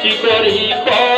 সৃষ্টি করি পর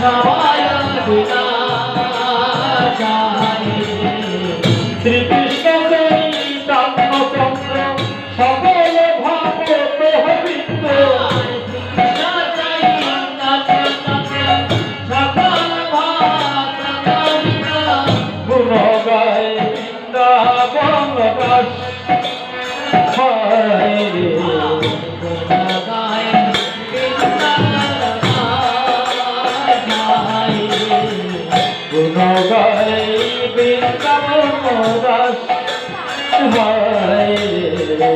Sabaya Dina Jaya মরাস বাইরে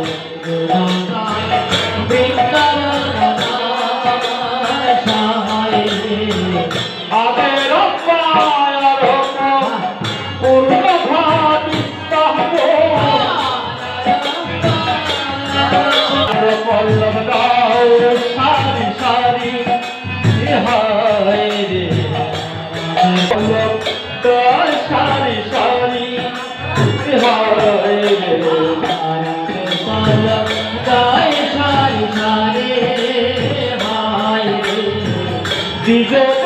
DJ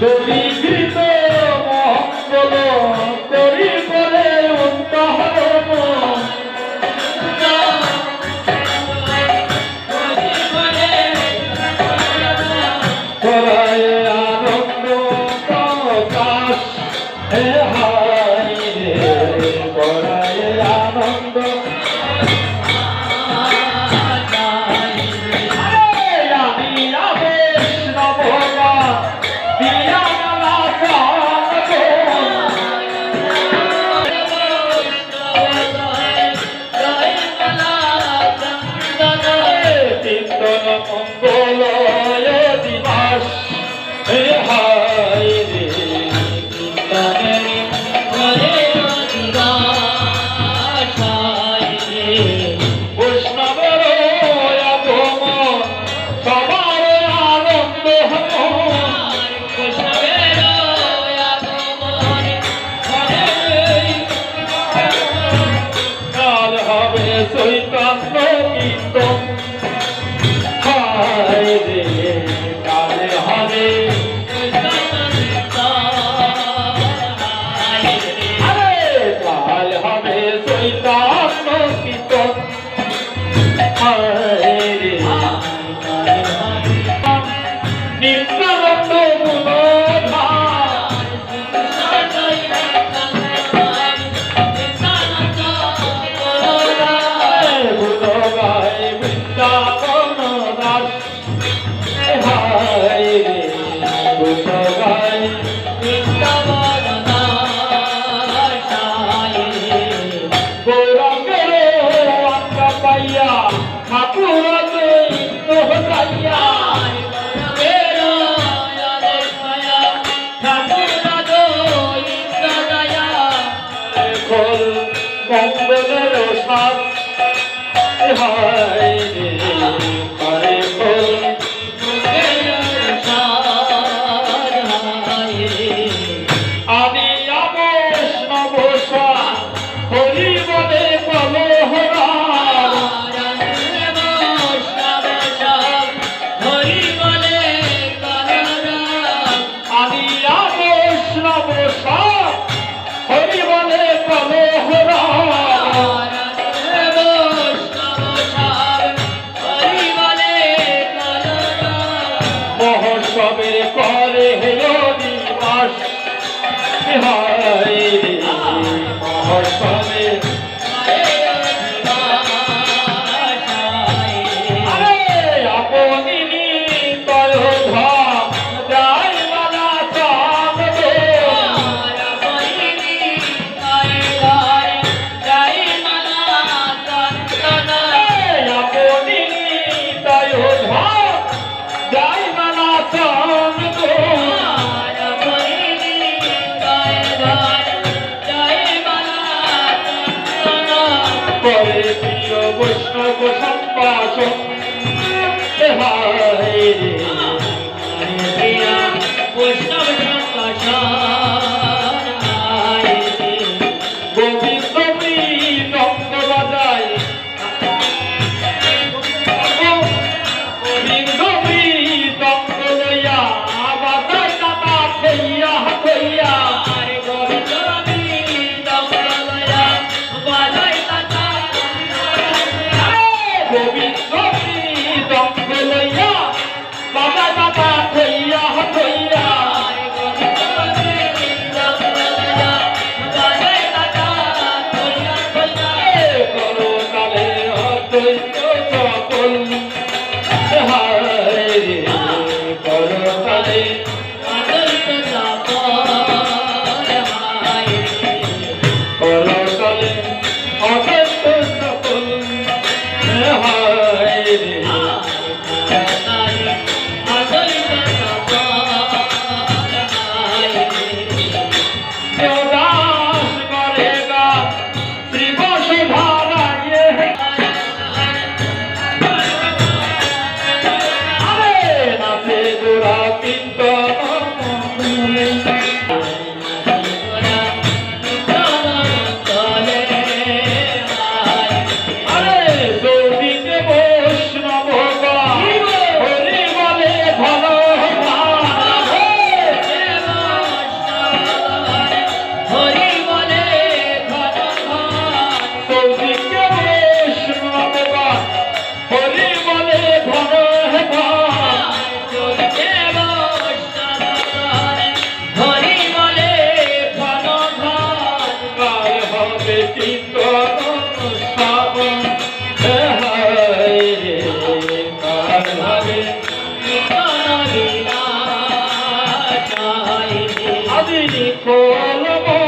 দরিদ্রিত মঙ্গল করি করে উদ্ধারণ করায় আনন্দ কাশ হাই রে করায় আনন্দ 不要 Raja. को